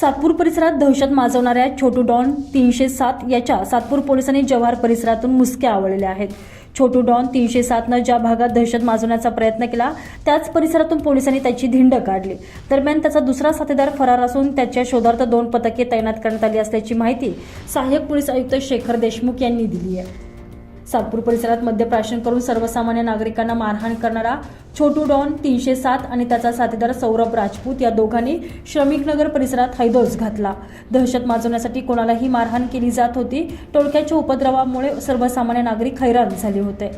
सातपूर परिसरात दहशत माजवणाऱ्या छोटू डॉन तीनशे सात याच्या सातपूर पोलिसांनी जव्हार परिसरातून मुसक्या आवळलेल्या आहेत. छोटू डॉन तीनशे सातनं ज्या भागात दहशत माजवण्याचा प्रयत्न केला त्याच परिसरातून पोलिसांनी त्याची धिंड काढली. दरम्यान त्याचा दुसरा साथीदार फरार असून त्याच्या शोधार्थ दोन पथके तैनात करण्यात आली असल्याची माहिती सहाय्यक पोलीस आयुक्त शेखर देशमुख यांनी दिली आहे. सातपूर परिसरात मद्यप्राशन करून सर्वसामान्य नागरिकांना मारहाण करणारा छोटू डॉन तीनशे सात आणि त्याचा साथीदार सौरभ राजपूत या दोघांनी श्रमिकनगर परिसरात हैदोस घातला. दहशत माजवण्यासाठी कोणालाही मारहाण केली जात होती. टोळक्याच्या उपद्रवामुळे सर्वसामान्य नागरिक हैराण झाले होते.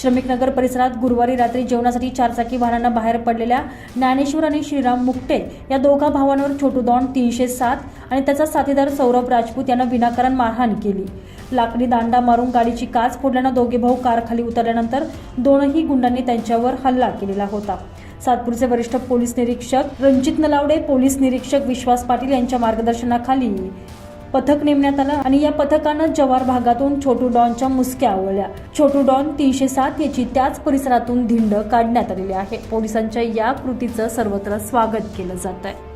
श्रमिकनगर परिसरात गुरुवारी रात्री जेवणासाठी चारचाकी वाहनांना बाहेर पडलेल्या ज्ञानेश्वर आणि श्रीराम मुकटे या दोघा भावांवर छोटू डॉन तीनशे सात आणि त्याचा साथीदार सौरभ राजपूत यांना विनाकारण मारहाण केली. लाकडी दांडा मारून गाडीची काच फोडल्यानं दोघे भाऊ कारखाली उतरल्यानंतर दोनही गुंडांनी त्यांच्यावर हल्ला केलेला होता. सातपूरचे वरिष्ठ पोलीस निरीक्षक रणजित नलावडे पोलीस निरीक्षक विश्वास पाटील यांच्या मार्गदर्शनाखाली पथक नेमण्यात आलं आणि या पथकानं जवार भागातून छोटू डॉनच्या मुसक्या आवळल्या. छोटू डॉन तीनशे सात याची त्याच परिसरातून धिंड काढण्यात आलेली आहे. पोलिसांच्या या कृतीचं सर्वत्र स्वागत केलं जात आहे